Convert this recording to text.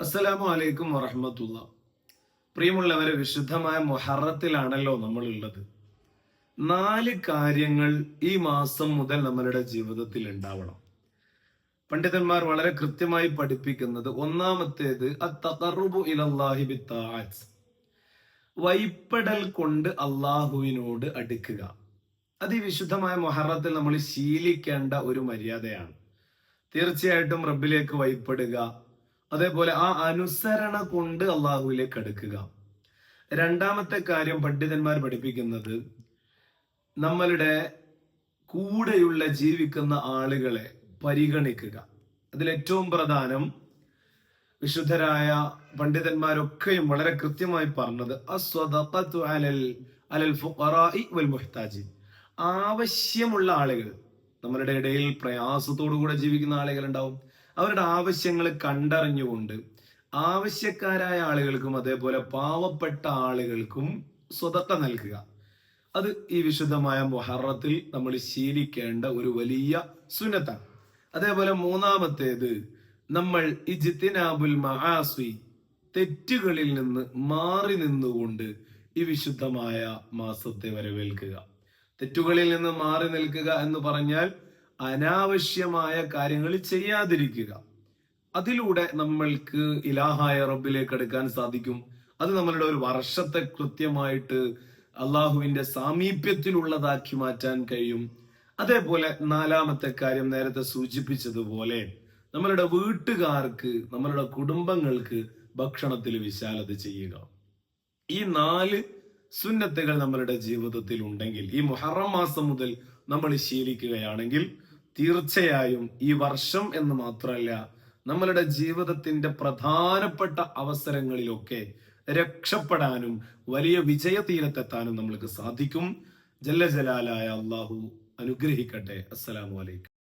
അസ്സലാമു അലൈക്കും വറഹമത്തുള്ള. പ്രിയമുള്ളവരെ വിശുദ്ധമായ മൊഹറത്തിലാണല്ലോ നമ്മൾ ഉള്ളത് നാല് കാര്യങ്ങൾ ഈ മാസം മുതൽ നമ്മളുടെ ജീവിതത്തിൽ ഉണ്ടാവണം. പണ്ഡിതന്മാർ വളരെ കൃത്യമായി പഠിപ്പിക്കുന്നത് ഒന്നാമത്തേത് വൈപ്പടൽ കൊണ്ട് അള്ളാഹുവിനോട് അടുക്കുക. അത് ഈ വിശുദ്ധമായ മൊഹറത്തിൽ നമ്മൾ ശീലിക്കേണ്ട ഒരു മര്യാദയാണ്. തീർച്ചയായിട്ടും റബ്ബിലേക്ക് വൈപ്പെടുക അതേപോലെ ആ അനുസരണ കൊണ്ട് അള്ളാഹുവിലേക്ക് അടുക്കുക. രണ്ടാമത്തെ കാര്യം പണ്ഡിതന്മാർ പഠിപ്പിക്കുന്നത് നമ്മളുടെ കൂടെയുള്ള ജീവിക്കുന്ന ആളുകളെ പരിഗണിക്കുക. അതിലേറ്റവും പ്രധാനം വിശുദ്ധരായ പണ്ഡിതന്മാരൊക്കെയും വളരെ കൃത്യമായി പറഞ്ഞത് അലൽ വൽ ആവശ്യമുള്ള ആളുകൾ നമ്മളുടെ ഇടയിൽ പ്രയാസത്തോടു കൂടെ ജീവിക്കുന്ന ആളുകൾ ഉണ്ടാവും അവരുടെ ആവശ്യങ്ങൾ കണ്ടറിഞ്ഞുകൊണ്ട് ആവശ്യക്കാരായ ആളുകൾക്കും അതേപോലെ പാവപ്പെട്ട ആളുകൾക്കും സ്വതത്ത നൽകുക. അത് ഈ വിശുദ്ധമായ മൊഹറത്തിൽ നമ്മൾ ശീലിക്കേണ്ട ഒരു വലിയ സുനത്താണ് അതേപോലെ മൂന്നാമത്തേത് നമ്മൾ ഇജിത്തിനാബുൽ മഹാസ്വി തെറ്റുകളിൽ നിന്ന് മാറി നിന്നുകൊണ്ട് ഈ വിശുദ്ധമായ മാസത്തെ വരവേൽക്കുക. തെറ്റുകളിൽ നിന്ന് മാറി നിൽക്കുക എന്ന് പറഞ്ഞാൽ അനാവശ്യമായ കാര്യങ്ങൾ ചെയ്യാതിരിക്കുക. അതിലൂടെ നമ്മൾക്ക് ഇലാഹായ റബ്ബിലേക്ക് എടുക്കാൻ സാധിക്കും. അത് നമ്മളുടെ ഒരു വർഷത്തെ കൃത്യമായിട്ട് അള്ളാഹുവിന്റെ സാമീപ്യത്തിലുള്ളതാക്കി മാറ്റാൻ കഴിയും. അതേപോലെ നാലാമത്തെ കാര്യം നേരത്തെ സൂചിപ്പിച്ചതുപോലെ നമ്മളുടെ വീട്ടുകാർക്ക് നമ്മളുടെ കുടുംബങ്ങൾക്ക് ഭക്ഷണത്തിൽ വിശാലത ചെയ്യുക. ഈ നാല് സുന്നത്തുകൾ നമ്മളുടെ ജീവിതത്തിൽ ഉണ്ടെങ്കിൽ ഈ മുഹറം മാസം മുതൽ നമ്മൾ ശീലിക്കുകയാണെങ്കിൽ തീർച്ചയായും ഈ വർഷം എന്ന് മാത്രമല്ല നമ്മളുടെ ജീവിതത്തിന്റെ പ്രധാനപ്പെട്ട അവസരങ്ങളിലൊക്കെ രക്ഷപ്പെടാനും വലിയ വിജയതീരത്തെത്താനും നമ്മൾക്ക് സാധിക്കും. ജല്ല ജലാലായ അള്ളാഹു അനുഗ്രഹിക്കട്ടെ. അസ്സലാമു അലൈക്കും.